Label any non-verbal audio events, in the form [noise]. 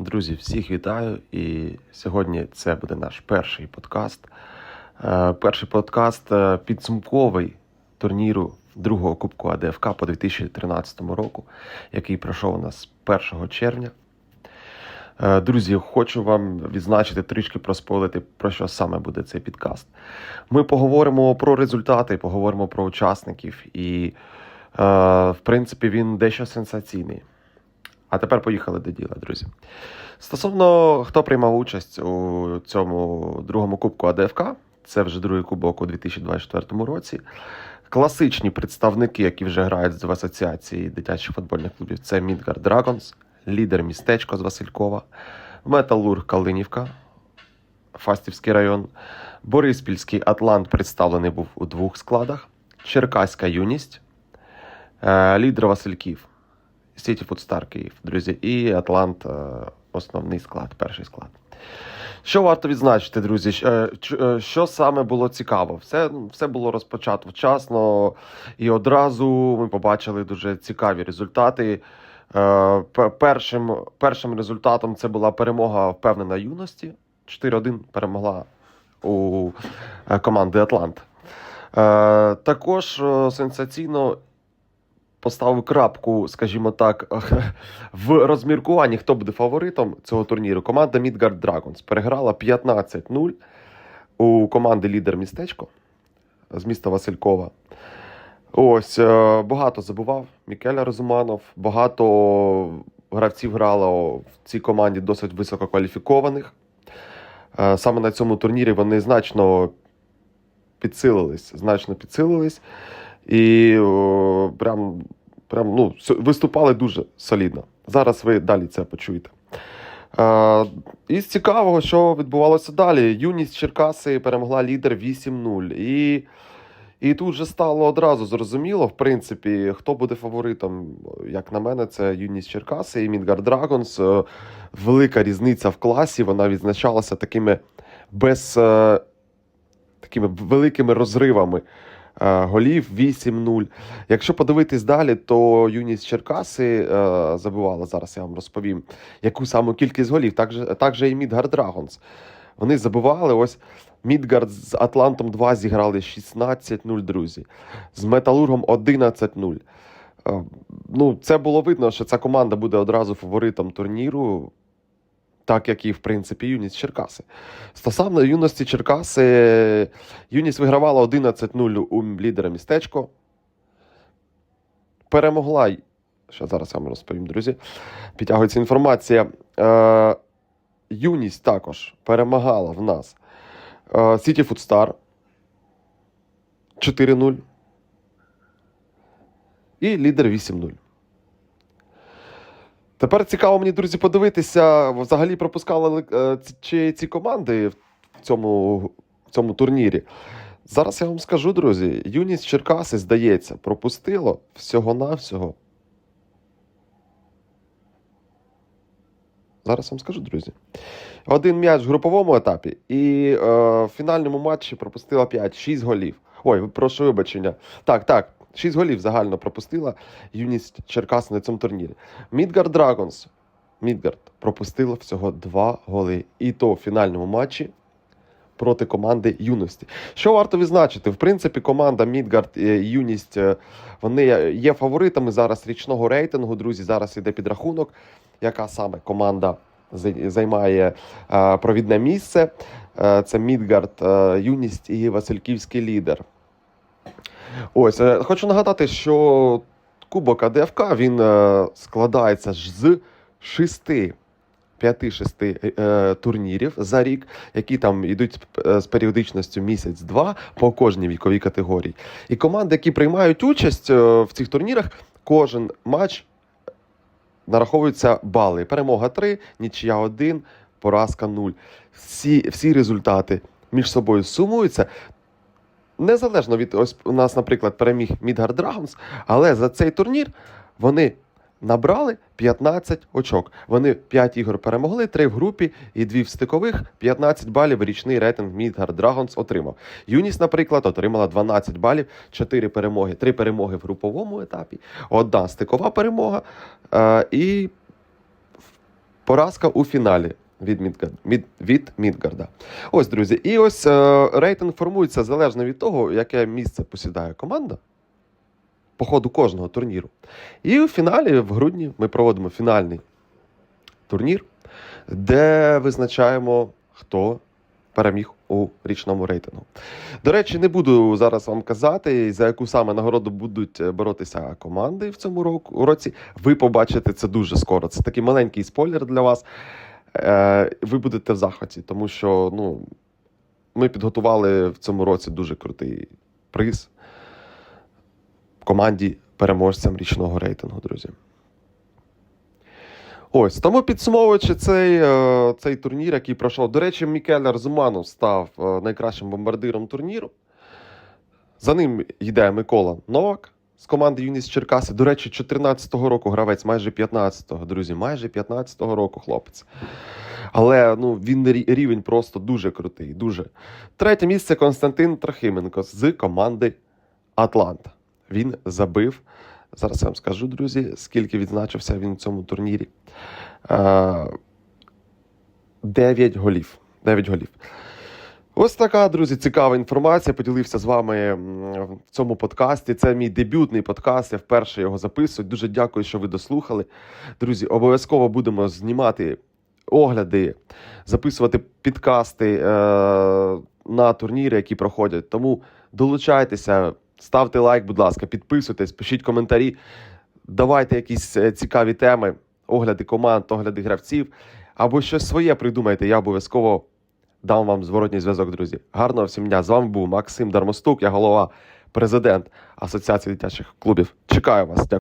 Друзі, всіх вітаю. І сьогодні це буде наш перший подкаст. Е, Перший подкаст е, підсумковий турніру другого Кубку АДФК по 2013 року, який пройшов у нас 1 червня. Е, Друзі, хочу вам відзначити трішки проспойлити, про що саме буде цей підкаст. Ми поговоримо про результати, поговоримо про учасників, і, в принципі, він дещо сенсаційний. А тепер поїхали до діла, друзі. Стосовно хто приймав участь у цьому другому кубку АДФК, це вже другий кубок у 2024 році. Класичні представники, які вже грають в асоціації дитячих футбольних клубів, це Мідгард Драгонс, лідер містечко з Василькова, Металург Калинівка, Фастівський район, Бориспільський Атлант представлений був у двох складах, Черкаська юність, е, лідер Васильків, Сіті Фудстар Київ, друзі, і Атлант е, основний склад, перший склад. Що варто відзначити, друзі? Е, е, Що саме було цікаво? Все, ну, все було розпочато вчасно, і одразу ми побачили дуже цікаві результати. Першим, першим результатом це була перемога впевнена юності. 4-1 перемогла у команди Атлант. Також сенсаційно поставив крапку, скажімо так, [laughs] в розміркуванні, хто буде фаворитом цього турніру. Команда Midgard Dragons переграла 15-0 у команди лідер містечко з міста Василькова. Ось е, багато забував Мікеля Розуманов, багато гравців грало в цій команді досить висококваліфікованих. Е, Саме на цьому турнірі вони значно підсилились, значно підсилились. І о, прям, прям ну, виступали дуже солідно. Зараз ви далі це почуєте. Е, із цікавого, що відбувалося далі. Юність Черкаси перемогла лідер 8-0. І, і тут вже стало одразу зрозуміло, в принципі, хто буде фаворитом. Як на мене, це Юність Черкаси і Мідгар Драгонс. Е, Велика різниця в класі. Вона відзначалася такими без е, такими великими розривами голів 8-0. Якщо подивитись далі, то юність Черкаси е, забивала, зараз я вам розповім, яку саму кількість голів, так же, так же і Мідгард Драгонс. Вони забивали ось. Мідгард з Атлантом 2 зіграли 16-0, друзі. З Металургом 11-0. Е, Ну, це було видно, що ця команда буде одразу фаворитом турніру, так як і, в принципі, юність Черкаси. Стосовно юності Черкаси, юність вигравала 11-0 у лідера містечко. Перемогла. Ще зараз я вам розповім, друзі. Підтягується інформація. Е, юність також перемагала в нас Сіті Фудстар 4-0. І лідер 8-0. Тепер цікаво мені, друзі, подивитися, взагалі пропускали е, чи ці команди в цьому, в цьому турнірі. Зараз я вам скажу, друзі, Юність Черкаси, здається, пропустило всього-навсього. Зараз вам скажу, друзі. Один м'яч в груповому етапі, і е, в фінальному матчі пропустила 5-6 голів. Ой, прошу вибачення. Так, так, 6 голів загально пропустила юність Черкас на цьому турнірі. Мідгард Драгонс. Мідгард пропустила всього 2 голи. І то в фінальному матчі проти команди юності. Що варто відзначити? В принципі, команда Мідгард і Юність е, вони є фаворитами зараз річного рейтингу. Друзі, зараз іде підрахунок, яка саме команда займає е, провідне місце. Е, Це Мідгард, е, Юність і Васильківський лідер. Ось, е, хочу нагадати, що Кубок АДФК він е, складається ж з шести. 5-6 е, турнірів за рік, які там йдуть з періодичністю місяць-два по кожній віковій категорії. І команди, які приймають участь в цих турнірах, кожен матч нараховуються бали. Перемога 3, нічия 1, поразка 0. Всі, всі результати між собою сумуються. Незалежно від ось у нас, наприклад, переміг Мідгар Драгонс, але за цей турнір вони набрали 15 очок. Вони 5 ігор перемогли, 3 в групі і 2 в стикових. 15 балів річний рейтинг Мідгар Драгонс отримав. Юніс, наприклад, отримала 12 балів, 4 перемоги, 3 перемоги в груповому етапі, одна стикова перемога. Е, і Поразка у фіналі від, Мідгар... від... від Мідгарда. Ось, друзі. І ось е, рейтинг формується залежно від того, яке місце посідає команда по ходу кожного турніру. І у фіналі, в грудні, ми проводимо фінальний турнір, де визначаємо, хто переміг у річному рейтингу. До речі, не буду зараз вам казати, за яку саме нагороду будуть е, боротися команди в цьому року, році. Ви побачите це дуже скоро. Це такий маленький спойлер для вас. Е, ви будете в захваті, тому що ну, ми підготували в цьому році дуже крутий приз команді переможцям річного рейтингу, друзі. Ось, тому підсумовуючи цей, е, цей турнір, який пройшов. До речі, Мікель Арзуманов став е, найкращим бомбардиром турніру. За ним йде Микола Новак з команди Юніс Черкаси. До речі, 14-го року гравець, майже 15-го, друзі, майже 15-го року хлопець. Але ну, він рівень просто дуже крутий. Дуже. Третє місце Константин Трохименко з команди Атланта. Він забив. Зараз я вам скажу, друзі, скільки відзначився він у цьому турнірі. Е, 9 голів. 9 голів. Ось така, друзі, цікава інформація. Поділився з вами в цьому подкасті. Це мій дебютний подкаст. Я вперше його записую. Дуже дякую, що ви дослухали. Друзі, обов'язково будемо знімати огляди, записувати підкасти е, на турніри, які проходять. Тому долучайтеся, ставте лайк, будь ласка, підписуйтесь, пишіть коментарі, давайте якісь е, цікаві теми, огляди команд, огляди гравців, або щось своє придумайте. Я обов'язково дам вам зворотній зв'язок, друзі. Гарного всім дня! З вами був Максим Дармостук, я голова, президент Асоціації дитячих клубів. Чекаю вас. Дякую.